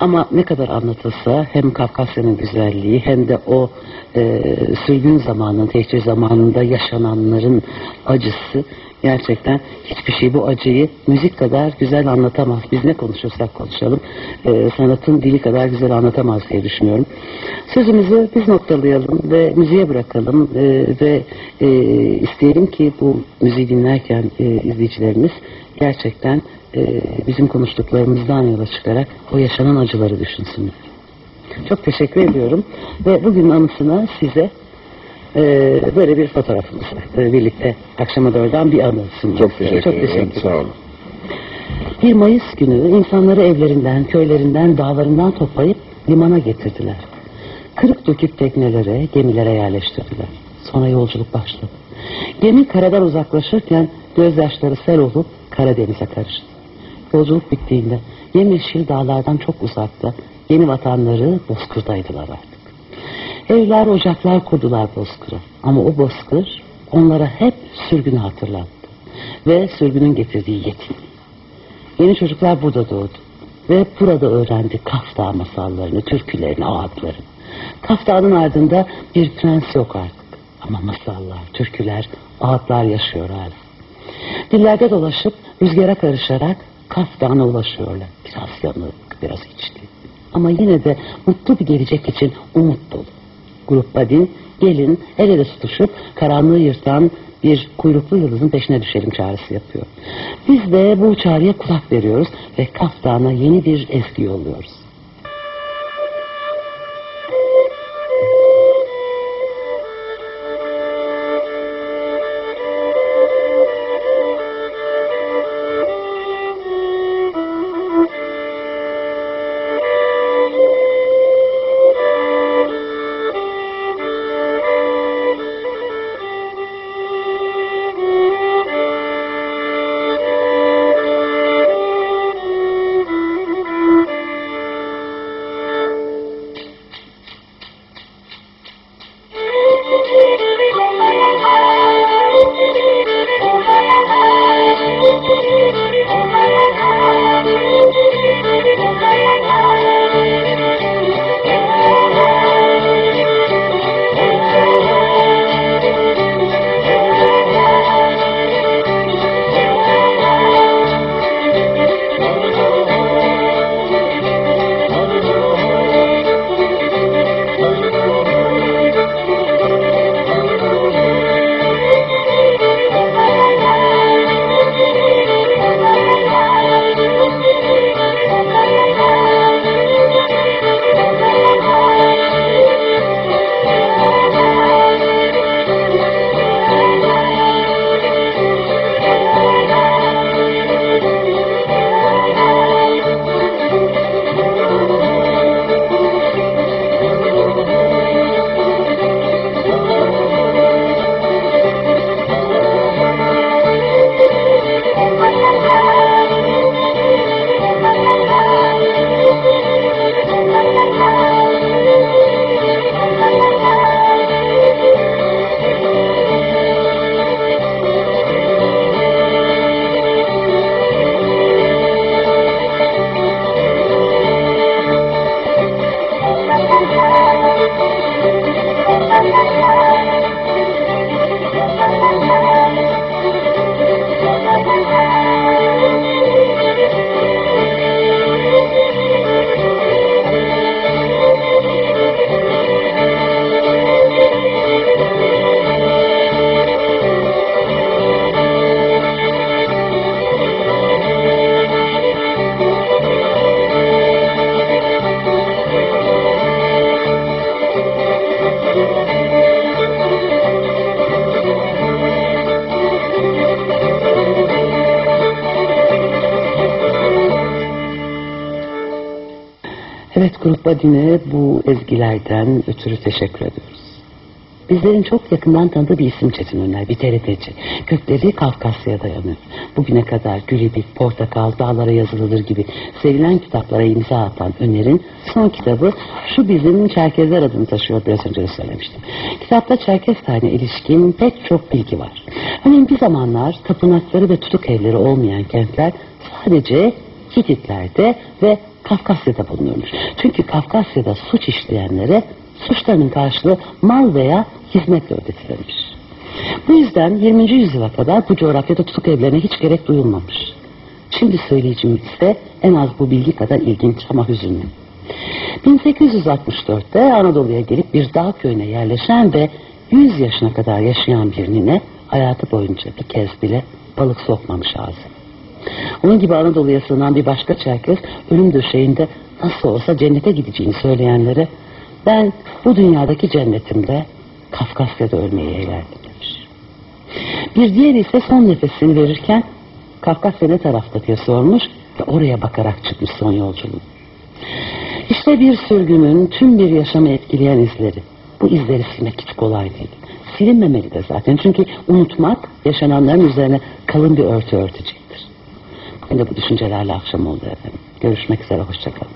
Ama ne kadar anlatılsa hem Kafkasya'nın güzelliği hem de o e, sürgün zamanının, tehcir zamanında yaşananların acısı gerçekten hiçbir şey bu acıyı müzik kadar güzel anlatamaz. Biz ne konuşursak konuşalım e, sanatın dili kadar güzel anlatamaz diye düşünüyorum. Sözümüzü biz noktalayalım ve müziğe bırakalım e, ve e, isteyelim ki bu müziği dinlerken e, izleyicilerimiz gerçekten e, bizim konuştuklarımızdan yola çıkarak o yaşanan acıları düşünsünler. Çok teşekkür ediyorum ve bugün anısına size e, böyle bir fotoğrafımız var. E, birlikte akşama doğrudan bir anı sunmak Çok teşekkür ederim. Sağ olun. 1 Mayıs günü insanları evlerinden, köylerinden, dağlarından toplayıp limana getirdiler. Kırık dökük teknelere, gemilere yerleştirdiler. Sonra yolculuk başladı. Gemi karadan uzaklaşırken gözyaşları sel olup Karadeniz'e karıştı. Yolculuk bittiğinde yemyeşil dağlardan çok uzakta yeni vatanları bozkırdaydılar artık. Evler, ocaklar kurdular bozkıra. Ama o bozkır onlara hep sürgünü hatırlattı. Ve sürgünün getirdiği yetimliği. Yeni çocuklar burada doğdu. Ve burada öğrendi Kaf masallarını, türkülerini, ağıtlarını. Kaf ardında bir prens yok artık. Ama masallar, türküler, ağıtlar yaşıyor hala. Dillerde dolaşıp rüzgara karışarak Kaf ulaşıyorlar. Biraz yanık, biraz içli. Ama yine de mutlu bir gelecek için umut dolu. Grup Badin, gelin el ele tutuşup karanlığı yırtan bir kuyruklu yıldızın peşine düşelim çağrısı yapıyor. Biz de bu çağrıya kulak veriyoruz ve Kaf yeni bir ezgi yolluyoruz. Evet Grup Badin'e bu ezgilerden ötürü teşekkür ediyoruz. Bizlerin çok yakından tanıdığı bir isim Çetin Öner, bir TRT'ci. Kökleri Kafkasya'ya dayanıyor. Bugüne kadar Gülibik, Portakal, Dağlara Yazılılır gibi sevilen kitaplara imza atan Öner'in son kitabı Şu Bizim Çerkezler adını taşıyor biraz önce de söylemiştim. Kitapta Çerkez tarihine ilişkin pek çok bilgi var. Örneğin bir zamanlar tapınakları ve tutuk evleri olmayan kentler sadece Hititlerde ve Kafkasya'da bulunurmuş. Çünkü Kafkasya'da suç işleyenlere suçlarının karşılığı mal veya hizmetle ödetilirmiş. Bu yüzden 20. yüzyıla kadar bu coğrafyada tutuk evlerine hiç gerek duyulmamış. Şimdi söyleyeceğim ise en az bu bilgi kadar ilginç ama hüzünlü. 1864'te Anadolu'ya gelip bir dağ köyüne yerleşen ve 100 yaşına kadar yaşayan bir nine hayatı boyunca bir kez bile balık sokmamış ağzına. Onun gibi Anadolu'ya sığınan bir başka Çerkez ölüm döşeğinde nasıl olsa cennete gideceğini söyleyenlere ben bu dünyadaki cennetimde Kafkasya'da ölmeyi eğlerdim demiş. Bir diğeri ise son nefesini verirken Kafkasya ne tarafta diye sormuş ve oraya bakarak çıkmış son yolculuğu. İşte bir sürgünün tüm bir yaşamı etkileyen izleri. Bu izleri silmek hiç kolay değil. Silinmemeli de zaten çünkü unutmak yaşananların üzerine kalın bir örtü örtecektir. De bu düşüncelerle akşam oldu efendim. Görüşmek üzere, hoşçakalın.